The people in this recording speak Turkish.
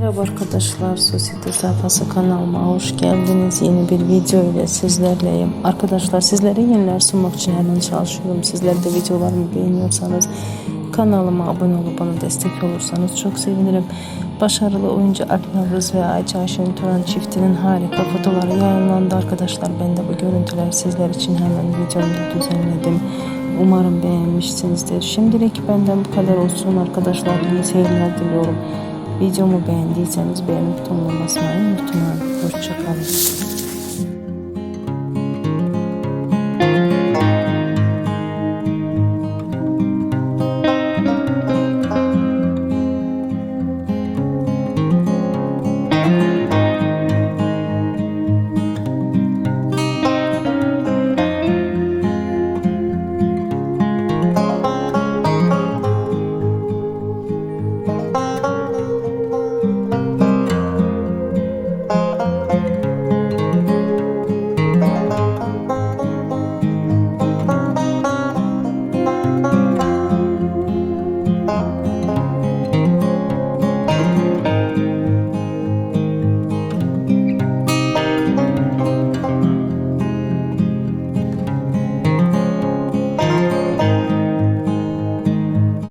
Merhaba arkadaşlar, Sosyete sayfası kanalıma hoş geldiniz. Yeni bir video ile sizlerleyim. Arkadaşlar sizlere yeniler sunmak için her an çalışıyorum. Sizler de videolarımı beğeniyorsanız kanalıma abone olup bana destek olursanız çok sevinirim. Başarılı oyuncu Alp ve Ayça Ayşen Turan çiftinin harika fotoğrafları yayınlandı arkadaşlar. Ben de bu görüntüleri sizler için hemen videomda düzenledim. Umarım beğenmişsinizdir. Şimdilik benden bu kadar olsun arkadaşlar. İyi seyirler diliyorum. Videomu beğendiyseniz beğeni butonuna basmayı unutmayın. Hoşçakalın.